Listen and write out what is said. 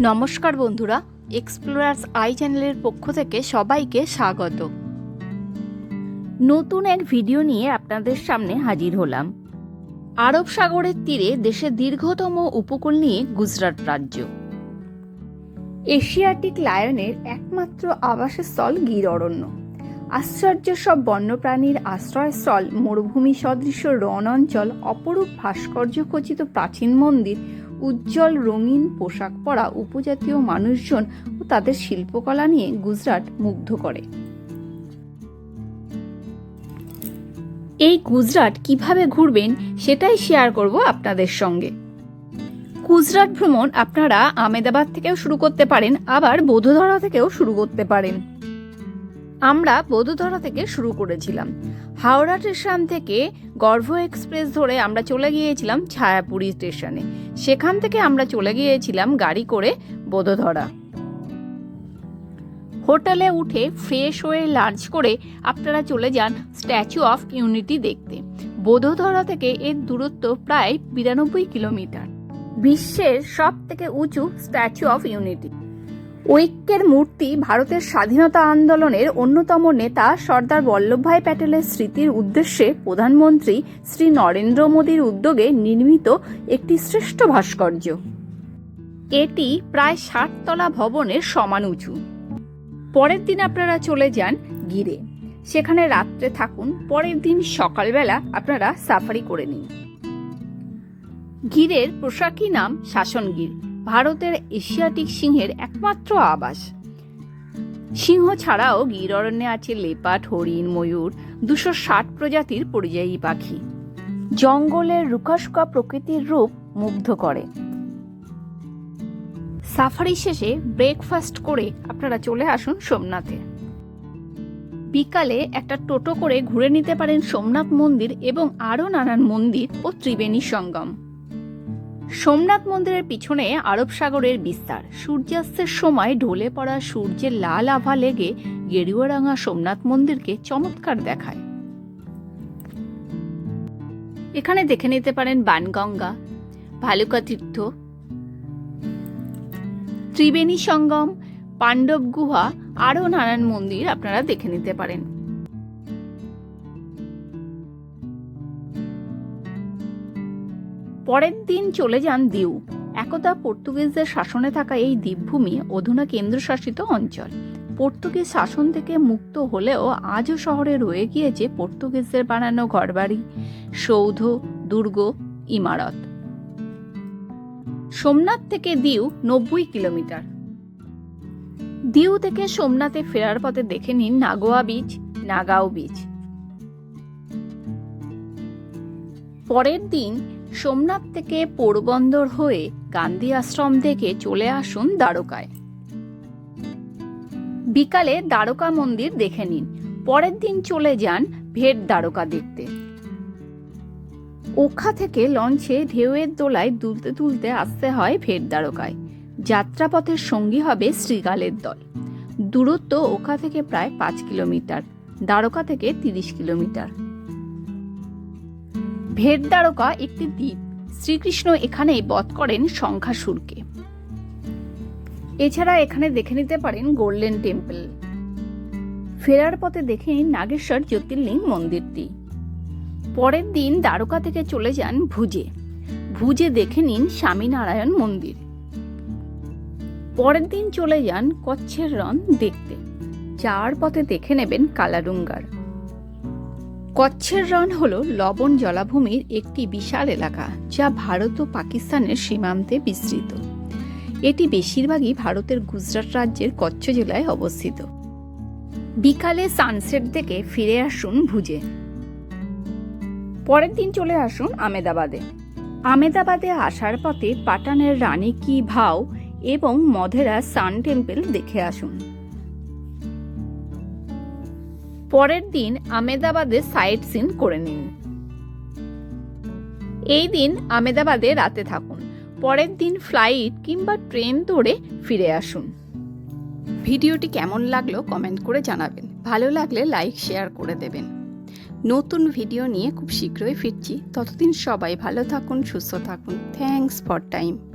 নমস্কার বন্ধুরা explorers I চ্যানেলের পক্ষ থেকে সবাইকে স্বাগত। নতুন এক ভিডিও নিয়ে আপনাদের সামনে হাজির হলাম। আরব সাগরের তীরে দেশের দীর্ঘতম উপকূল নিয়ে গুজরাট রাজ্য। এশিয়াটিক লায়নের একমাত্র আবাসস্থল গির অরণ্য আশ্চর্য সব বন্যপ্রাণীর আশ্রয়স্থল, মরুভূমি সদৃশ রণ অঞ্চল, অপরূপ ভাস্কর্য খচিত প্রাচীন মন্দির উজ্জ্বল রঙিন পোশাক পরা উপজাতীয় মানুষজন ও তাদের শিল্পকলা নিয়ে গুজরাট মুগ্ধ করে। এই গুজরাট কীভাবে ঘুরবেন সেটাই শেয়ার করব আপনাদের সঙ্গে। গুজরাট ভ্রমণ আপনারা আমেদাবাদ থেকেও শুরু করতে পারেন, আবার বোধধরা থেকেও শুরু করতে পারেন। আমরা বোধধরা থেকে শুরু করেছিলাম। হাওড়া স্টেশন থেকে গর্ভ এক্সপ্রেস ধরে আমরা চলে গিয়েছিলাম ছায়াপুরি স্টেশনে। সেখান থেকে আমরা চলে গিয়েছিলাম গাড়ি করে বোধধরা। হোটেলে উঠে ফ্রেশ হয়ে লাঞ্চ করে আপনারা চলে যান স্ট্যাচু অফ ইউনিটি দেখতে। বোধধরা থেকে এর দূরত্ব প্রায় বিরানব্বই কিলোমিটার। বিশ্বের সব থেকে উঁচু স্ট্যাচু অফ ইউনিটি। ঐক্যের মূর্তি ভারতের স্বাধীনতা আন্দোলনের অন্যতম নেতা সর্দার বল্লভভাই প্যাটেলের স্মৃতির উদ্দেশ্যে প্রধানমন্ত্রী শ্রী নরেন্দ্র মোদীর উদ্যোগে নির্মিত একটি শ্রেষ্ঠ ভাস্কর্য। এটি প্রায় ষাট তলা ভবনের সমান উঁচু। পরের দিন আপনারা চলে যান গিরে। সেখানে রাত্রে থাকুন, পরের দিন সকালবেলা আপনারা সাফারি করে নিন। গিরের পোশাকি নাম শাসনগির। ভারতের এশিয়াটিক সিংহের একমাত্র আবাস। সিংহ ছাড়াও গির অরণ্যে আছে লেপাট, হরিণ, ময়ূর, দুশো ষাট প্রজাতির পরিযায়ী পাখি। জঙ্গলের রুখাশুকা প্রকৃতির রূপ মুগ্ধ করে। সাফারি শেষে ব্রেকফাস্ট করে আপনারা চলে আসুন সোমনাথে। বিকালে একটা টোটো করে ঘুরে নিতে পারেন সোমনাথ মন্দির এবং আরও নানান মন্দির ও ত্রিবেণী সঙ্গম। সোমনাথ মন্দিরের পিছনে আরব সাগরের বিস্তার। সূর্যাস্তের সময় ঢলে পড়া সূর্যের লাল আভা লেগে গেরুয়ারাঙা সোমনাথ মন্দিরকে চমৎকার দেখায়। এখানে দেখে নিতে পারেন বানগঙ্গা ভালুকা তীর্থ ত্রিবেণী সঙ্গম, পাণ্ডব গুহা, আরও নানান মন্দির আপনারা দেখে নিতে পারেন। পরের দিন চলে যান দিউ। একদা পর্তুগিজদের শাসনে থাকা এই দ্বীপভূমি অধুনা কেন্দ্রশাসিত অঞ্চল। পর্তুগিজ শাসন থেকে মুক্ত হলেও আজও শহরে রয়ে গিয়েছে পর্তুগিজদের বানানো ঘরবাড়ি, সৌধ, দুর্গ, ইমারত। সোমনাথ থেকে দিউ নব্বই কিলোমিটার। দিউ থেকে সোমনাথে ফেরার পথে দেখে নিন নাগোয়া বিচ, নাগাও বিচ। পরের দিন সোমনাথ থেকে পোরবন্দর হয়ে গান্ধী আশ্রম থেকে চলে আসুন দ্বারকায়। বিকালে দ্বারকা মন্দির দেখে নিন। পরের দিন চলে যান ভেট দ্বারকা দেখতে। ওখা থেকে লঞ্চে ঢেউয়ের দোলায় দুলতে তুলতে আসতে হয় ভেট দ্বারকায়। যাত্রাপথের সঙ্গী হবে শ্রীগালের দল। দূরত্ব ওখা থেকে প্রায় পাঁচ কিলোমিটার, দ্বারকা থেকে তিরিশ কিলোমিটার। ভেট দ্বারকা একটি দ্বীপ। শ্রীকৃষ্ণ এখানেই বধ করেন সংখ্যাসুরকে এছাড়া এখানে দেখে নিতে পারেন গোল্ডেন টেম্পল। ফেরার পথে দেখে নিন নাগেশ্বর জ্যোতির্লিঙ্গ মন্দিরটি। পরের দিন দ্বারকা থেকে চলে যান ভুজে। ভুজে দেখে নিন স্বামীনারায়ণ মন্দির। পরের দিন চলে যান কচ্ছের রন দেখতে। যাওয়ার পথে দেখে নেবেন কালাডুঙ্গার কচ্ছের রন হল লবণ জলাভূমির একটি বিশাল এলাকা, যা ভারত ও পাকিস্তানের সীমান্তে বিস্তৃত। এটি বেশিরভাগই ভারতের গুজরাট রাজ্যের কচ্ছ জেলায় অবস্থিত। বিকালে সানসেট থেকে ফিরে আসুন ভুজে। পরের দিন চলে আসুন আমেদাবাদে। আমেদাবাদে আসার পথে পাটানের রানী কি ভাও এবং মধেরা সান টেম্পল দেখে আসুন। পরের দিন আমেদাবাদে সাইট সিন করে নিন। এই দিন আমেদাবাদে রাতে থাকুন। পরের দিন ফ্লাইট কিংবা ট্রেন ধরে ফিরে আসুন। ভিডিওটি কেমন লাগল কমেন্ট করে জানাবেন। ভালো লাগলে লাইক, শেয়ার করে দেবেন। নতুন ভিডিও নিয়ে খুব শীঘ্রই ফিরছি। ততদিন সবাই ভালো থাকুন, সুস্থ থাকুন। Thanks for time.